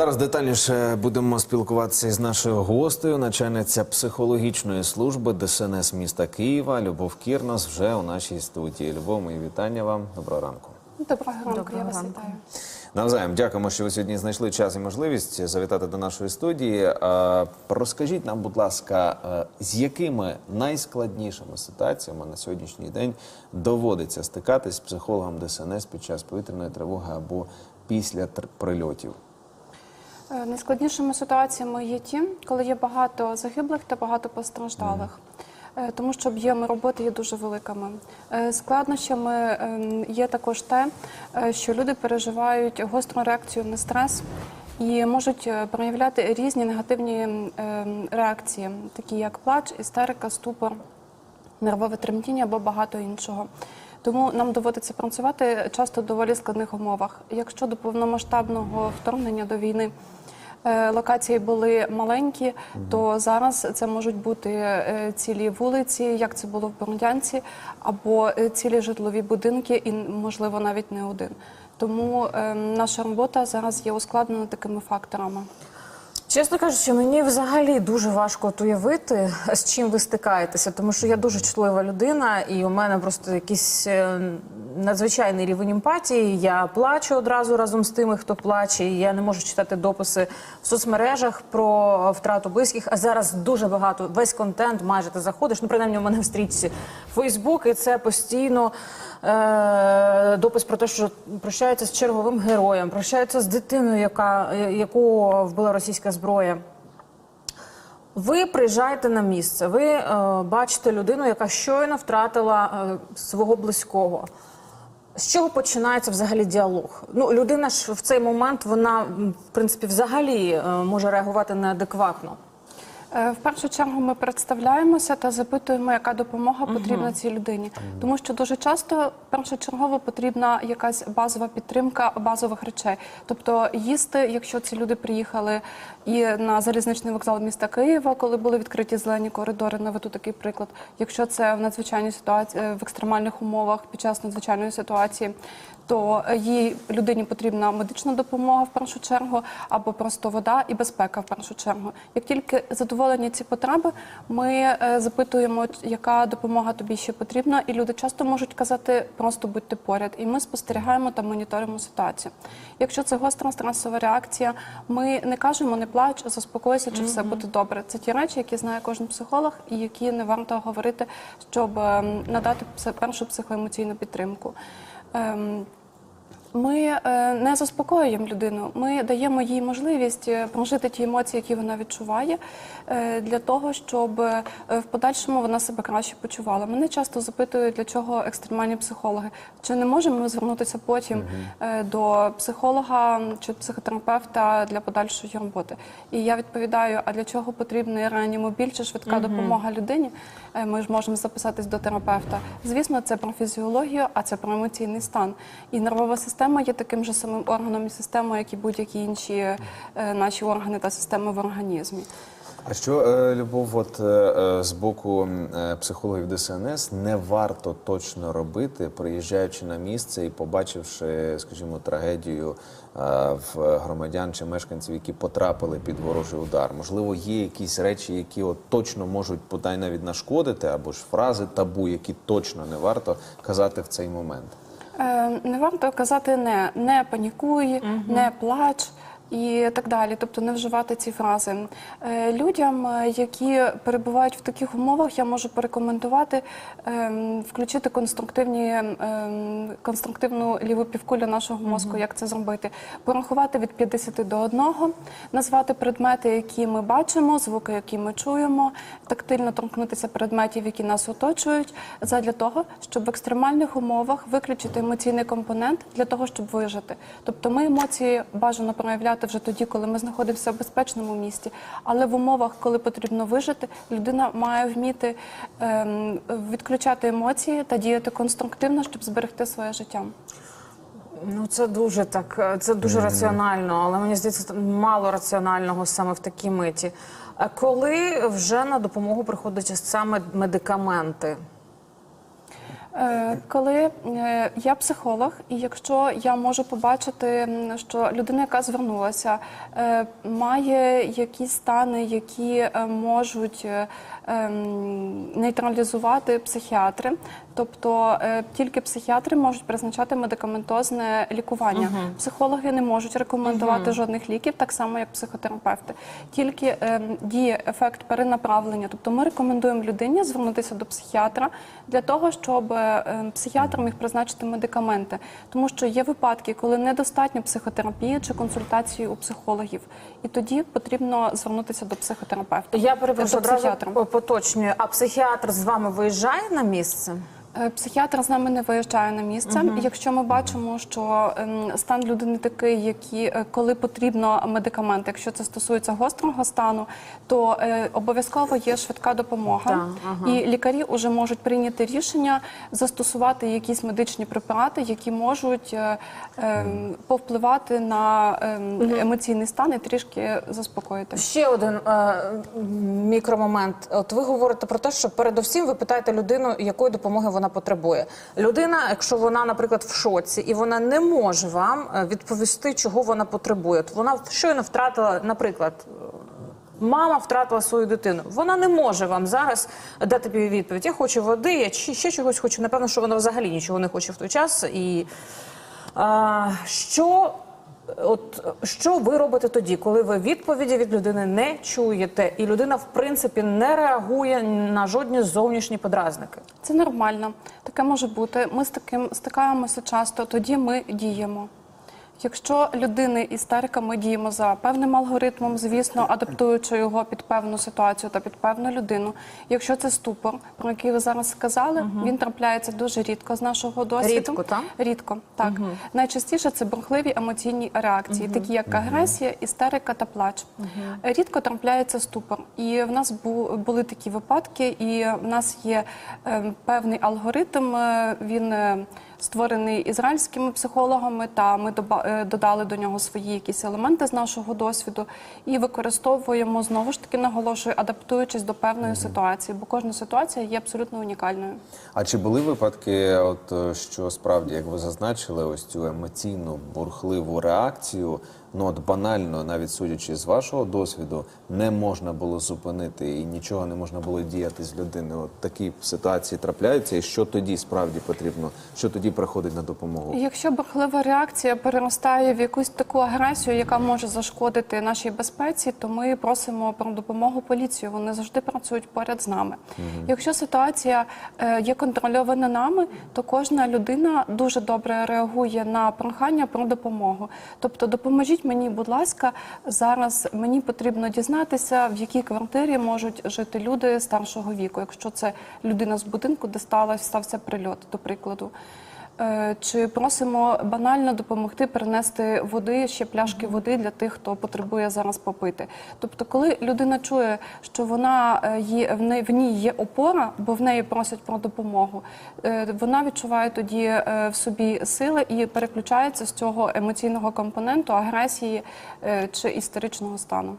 Зараз детальніше будемо спілкуватися з нашою гостею, начальниця психологічної служби ДСНС міста Києва Любов Кірнос вже у нашій студії. Любов, мої вітання вам. Доброго ранку. Доброго ранку, Доброго я вас ранку. вітаю. Навзаєм, дякуємо, що ви сьогодні знайшли час і можливість завітати до нашої студії. Е, Розкажіть нам, будь ласка, е, з якими найскладнішими ситуаціями на сьогоднішній день доводиться стикатись психологам ДСНС під час повітряної тривоги або після прильотів? Е, Найскладнішими ситуаціями є ті, коли є багато загиблих та багато постраждалих. Е, Тому що об'єми роботи є дуже великими. Е, Складнощами ем, є також те, що люди переживають гостру реакцію на стрес і можуть проявляти різні негативні ем, реакції, такі як плач, істерика, ступор. нервове тремтіння або багато іншого. Тому нам доводиться працювати часто в доволі складних умовах. Якщо до повномасштабного вторгнення до війни е, локації були маленькі, то зараз це можуть бути е, цілі вулиці, як це було в Бородянці, або е, цілі житлові будинки, і можливо навіть не один. Тому наша робота зараз є ускладнена такими факторами. Чесно кажучи, мені взагалі дуже важко от уявити, з чим ви стикаєтеся, тому що я дуже чутлива людина, і у мене просто якийсь е, надзвичайний рівень емпатії. Я плачу одразу разом з тими, хто плаче. і Я не можу читати дописи в соцмережах про втрату близьких. А зараз дуже багато весь контент, майже ти заходиш. Ну, принаймні, у мене в стрічці Фейсбук, і це постійно. Е, допис про те, що прощаються з черговим героєм, прощаються з дитиною, яка, яку вбила російська зброя. Ви приїжджаєте на місце, ви е, бачите людину, яка щойно втратила е, свого близького. З чого починається взагалі діалог? Ну, людина ж в цей момент вона в принципі взагалі е, може реагувати неадекватно. Е, В першу чергу ми представляємося та запитуємо, яка допомога потрібна цій людині, тому що дуже часто першочергово потрібна якась базова підтримка базових речей. Тобто їсти, якщо ці люди приїхали і на залізничний вокзал міста Києва, коли були відкриті зелені коридори, наведу такий приклад. Якщо це в надзвичайній ситуації в екстремальних умовах під час надзвичайної ситуації, то е, їй людині потрібна медична допомога в першу чергу, або просто вода і безпека в першу чергу. Як тільки задоволені ці потреби, ми е, запитуємо, яка допомога тобі ще потрібна, і люди часто можуть казати просто будьте поряд. І ми спостерігаємо та моніторимо ситуацію. Якщо це гостра стресова реакція, ми не кажемо не плач, заспокойся, чи все буде добре. Це ті речі, які знає кожен психолог, і які не варто говорити, щоб ем, надати першу психоемоційну підтримку. Ми е, не заспокоюємо людину, ми даємо їй можливість е, прожити ті емоції, які вона відчуває, е, для того, щоб в подальшому вона себе краще почувала. Мене часто запитують, для чого екстремальні психологи. Чи не можемо ми звернутися потім е, до психолога чи психотерапевта для подальшої роботи? І я відповідаю: а для чого потрібний реанімобіль чи швидка допомога людині? Ми ж можемо записатись до терапевта. Звісно, це про фізіологію, а це про емоційний стан. І нервова система є таким же самим органом і системою, як і будь-які інші е, наші органи та системи в організмі. А що, е, Любов, от е, з боку психологів ДСНС не варто точно робити, приїжджаючи на місце і побачивши, скажімо, трагедію в громадян чи мешканців, які потрапили під ворожий удар? Можливо, є якісь речі, які от точно можуть подай навіть нашкодити, або ж фрази табу, які точно не варто казати в цей момент. Е, Не варто казати не, не панікуй, не плач. І так далі, тобто не вживати ці фрази Е, людям, е, які перебувають в таких умовах, я можу порекомендувати ем, включити конструктивні ем, конструктивну ліву півкулю нашого мозку. Як це зробити? Порахувати від 50 до 1, назвати предмети, які ми бачимо, звуки, які ми чуємо, тактильно торкнутися предметів, які нас оточують, задля того, щоб в екстремальних умовах виключити емоційний компонент для того, щоб вижити. Тобто ми емоції бажано проявляти вже тоді, коли ми знаходимося в безпечному місті. Але в умовах, коли потрібно вижити, людина має вміти ем, відключати емоції та діяти конструктивно, щоб зберегти своє життя. Ну, це дуже так, е, це дуже раціонально, але мені здається, мало раціонального саме в такій миті. А коли вже на допомогу приходять саме медикаменти? Е, Коли е, я психолог, і якщо я можу побачити, що людина, яка звернулася, е, має якісь стани, які можуть ем, нейтралізувати психіатри, тобто тільки психіатри можуть призначати медикаментозне лікування. Психологи не можуть рекомендувати жодних ліків, так само як психотерапевти. Тільки ем, діє ефект перенаправлення. Тобто ми рекомендуємо людині звернутися до психіатра для того, щоб психіатр міг призначити медикаменти, тому що є випадки, коли недостатньо психотерапії чи консультації у психологів, і тоді потрібно звернутися до психотерапевта. Я перепрошую поточнюю. А психіатр з вами виїжджає на місце? Е, Психіатр з нами не виїжджає на місце. Якщо ми бачимо, що ем, стан людини такий, які е, коли потрібно медикамент, якщо це стосується гострого стану, то е, обов'язково є швидка допомога, Так, ага. і лікарі вже можуть прийняти рішення застосувати якісь медичні препарати, які можуть е, ем, повпливати на ем, емоційний стан і трішки заспокоїти. Ще один е, мікромомент. От ви говорите про те, що передусім ви питаєте людину, якої допомоги вона потребує. Людина, якщо вона, наприклад, в шоці, і вона не може вам е, відповісти, чого вона потребує. От вона щойно втратила, наприклад. Мама втратила свою дитину. Вона не може вам зараз дати відповідь. Я хочу води, я ще чогось хочу. Напевно, що вона взагалі нічого не хоче в той час. І а, що, от, що ви робите тоді, коли ви відповіді від людини не чуєте, і людина, в принципі, не реагує на жодні зовнішні подразники? Це нормально. Таке може бути. Ми з таким стикаємося часто, тоді ми діємо. Якщо людини істерика, ми діємо за певним алгоритмом, звісно, адаптуючи його під певну ситуацію та під певну людину. Якщо це ступор, про який ви зараз сказали, він трапляється дуже рідко з нашого досвіду. Рідко, так? Рідко, так. Найчастіше це бурхливі емоційні реакції, такі як агресія, істерика та плач. Рідко трапляється ступор. І в нас були такі випадки, і в нас є е, певний алгоритм. е, Він е, створений ізраїльськими психологами, та ми е, додали до нього свої якісь елементи з нашого досвіду і використовуємо знову ж таки наголошую, адаптуючись до певної ситуації, бо кожна ситуація є абсолютно унікальною. А чи були випадки, от е, що справді, як ви зазначили, ось цю емоційну бурхливу реакцію? Ну от банально, навіть судячи з вашого досвіду, не можна було зупинити і нічого не можна було діяти з людиною. От такі ситуації трапляються, і що тоді справді потрібно, що тоді приходить на допомогу? Якщо бурхлива реакція переростає в якусь таку агресію, яка може зашкодити нашій безпеці, то ми просимо про допомогу поліцію. Вони завжди працюють поряд з нами. Якщо ситуація е, є контрольована нами, то кожна людина дуже добре реагує на прохання про допомогу. Тобто, допоможіть мені, будь ласка, зараз мені потрібно дізнатися, в якій квартирі можуть жити люди старшого віку, якщо це людина з будинку, де сталося стався прильот, до прикладу. Е, Чи просимо банально допомогти принести води, ще пляшки води для тих, хто потребує зараз попити. Тобто, коли людина чує, що вона е, є в неї в ній є опора, бо в неї просять про допомогу, е, вона відчуває тоді в собі сили і переключається з цього емоційного компоненту агресії чи істеричного стану.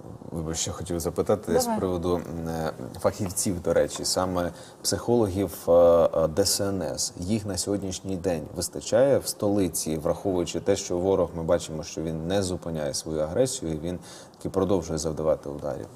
Е, Вибач, що хотів запитати з приводу е, фахівців, до речі, саме психологів е, ДСНС. Їх на сьогоднішній день вистачає в столиці, враховуючи те, що ворог ми бачимо, що він не зупиняє свою агресію, і він таки продовжує завдавати ударів.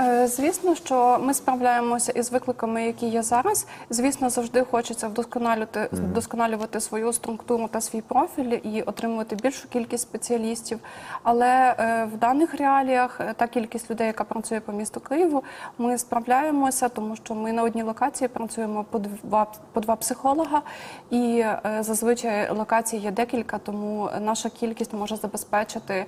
Е, Звісно, що ми справляємося із викликами, які є зараз. Звісно, завжди хочеться вдосконалювати, вдосконалювати свою структуру та свій профіль і отримувати більшу кількість спеціалістів. Але е, в даних реаліях е, та кількість людей, яка працює по місту Києву, ми справляємося, тому що ми на одній локації працюємо по два по два психолога, і зазвичай локацій є декілька, тому наша кількість може забезпечити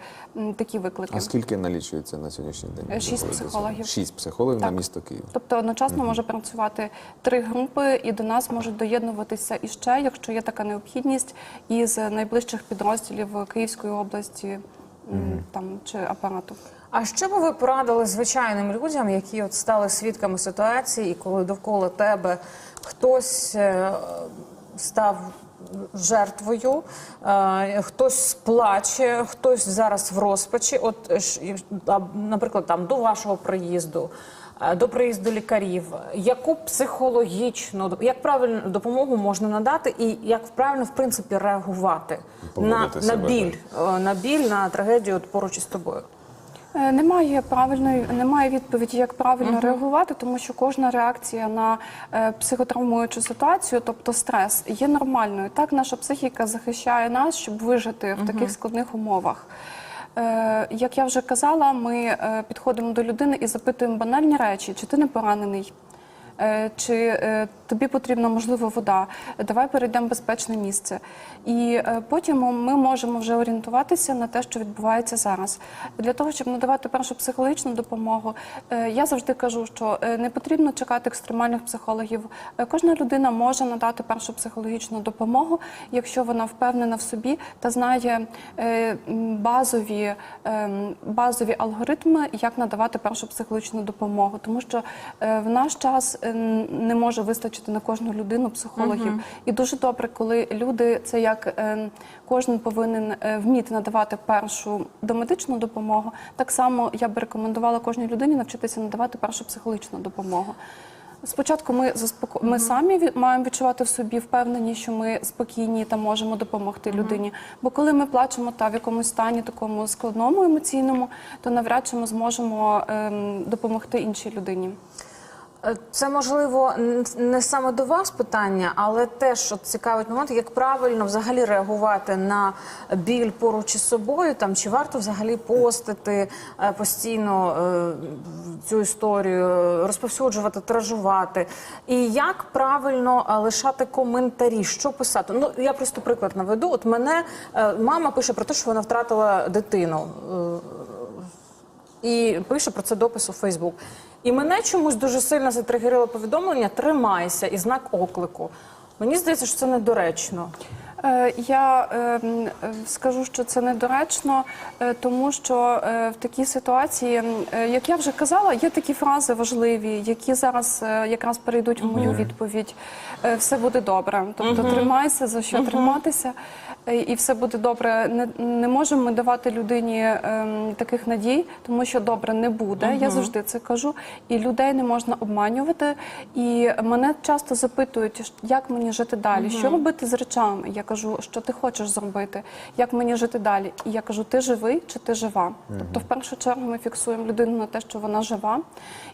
такі виклики. А скільки налічується на сьогоднішній день? Шість Виходить, психологів. Шість психологів на місто Київ. Тобто одночасно може працювати три групи, і до нас можуть доєднуватися іще, якщо є така необхідність, із найближчих підрозділів Київської області м, там чи апарату. А що би ви порадили звичайним людям, які от стали свідками ситуації, і коли довкола тебе хтось е, став жертвою, е, хтось плаче, хтось зараз в розпачі, от, наприклад, там до вашого приїзду. е, до приїзду лікарів, яку психологічну як правильну допомогу можна надати, і як правильно в принципі реагувати на, Поводити на біль, е, на біль, на трагедію от поруч із тобою. Е, Немає правильної, немає відповіді, як правильно реагувати, тому що кожна реакція на е, психотравмуючу ситуацію, тобто стрес, є нормальною. Так, наша психіка захищає нас, щоб вижити в таких складних умовах. Е, як я вже казала, ми е, підходимо до людини і запитуємо банальні речі: чи ти не поранений? Е, Чи е, тобі потрібна можливо вода? Давай перейдемо в безпечне місце. І е, потім ми можемо вже орієнтуватися на те, що відбувається зараз. Для того, щоб надавати першу психологічну допомогу, я завжди кажу, що не потрібно чекати екстремальних психологів. Кожна людина може надати першу психологічну допомогу, якщо вона впевнена в собі та знає базові, базові алгоритми, як надавати першу психологічну допомогу. Тому що в наш час не може вистачити на кожну людину психологів. І дуже добре, коли люди це як е, кожен повинен е, вміти надавати першу домедичну допомогу. Так само я би рекомендувала кожній людині навчитися надавати першу психологічну допомогу. Спочатку ми заспоко... ми самі від- маємо відчувати в собі впевнені, що ми спокійні та можемо допомогти людині. Бо коли ми плачемо та в якомусь стані такому складному емоційному, то навряд чи ми зможемо ем, допомогти іншій людині. Е, Це можливо не саме до вас питання, але теж от цікавить момент, як правильно взагалі реагувати на біль поруч із собою. Там чи варто взагалі постити е, постійно е, цю історію, розповсюджувати, тиражувати. І як правильно лишати коментарі, що писати? Ну я просто приклад наведу. От мене мама пише про те, що вона втратила дитину. І пише про це допис у Фейсбук. І мене чомусь дуже сильно затригерило повідомлення Тримайся і знак оклику. Мені здається, що це недоречно. Е, Я е, м, е, скажу, що це недоречно, е, тому що е, в такій ситуації, як я вже казала, є такі фрази важливі, які зараз якраз перейдуть в мою відповідь. Все буде добре. Тобто тримайся, за що триматися, і все буде добре. Не, не можемо ми давати людині ем, таких надій, тому що добре не буде. Я завжди це кажу. І людей не можна обманювати. І мене часто запитують, як мені жити далі, що робити з речами. Я кажу, що ти хочеш зробити, як мені жити далі. І я кажу, ти живий чи ти жива? Тобто, в першу чергу ми фіксуємо людину на те, що вона жива,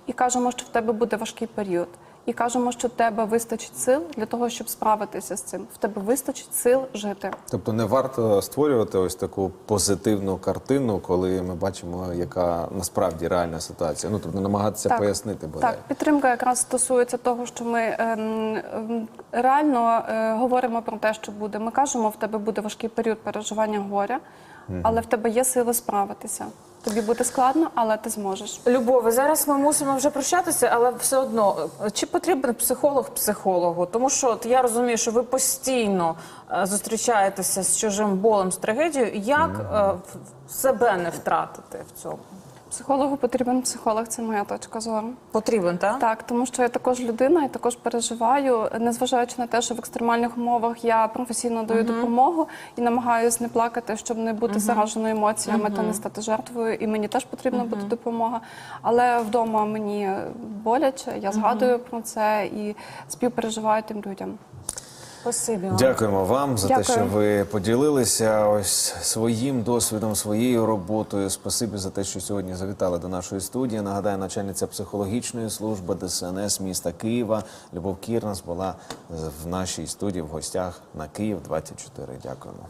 і кажемо, що в тебе буде важкий період. І кажемо, що тебе вистачить сил для того, щоб справитися з цим. В тебе вистачить сил жити. Тобто не варто створювати ось таку позитивну картину, коли ми бачимо, яка насправді реальна ситуація. Ну тобто намагатися пояснити бодай. Так, підтримка якраз стосується того, що ми ем, ем, реально е, говоримо про те, що буде. Ми кажемо, в тебе буде важкий період переживання горя, але в тебе є сили справитися. Тобі буде складно, але ти зможеш. Любове, зараз ми мусимо вже прощатися, але все одно е, чи потрібен психолог психологу? Тому що от я розумію, що ви постійно е, зустрічаєтеся з чужим болем, з трагедією. Як е, в- себе не втратити в цьому? Психологу потрібен психолог, це моя точка зору. Потрібен, так? Так, тому що я також людина і також переживаю, незважаючи на те, що в екстремальних умовах я професійно даю допомогу і намагаюся не плакати, щоб не бути зараженою емоціями та не стати жертвою. І мені теж потрібна буде допомога. Але вдома мені боляче, я згадую про це і співпереживаю тим людям. Спасибі вам. Дякуємо вам за те, що ви поділилися ось своїм досвідом, своєю роботою. Спасибі за те, що сьогодні завітали до нашої студії. Нагадаю, начальниця психологічної служби ДСНС міста Києва Любов Кірнас була в нашій студії в гостях на Київ 24. Дякуємо.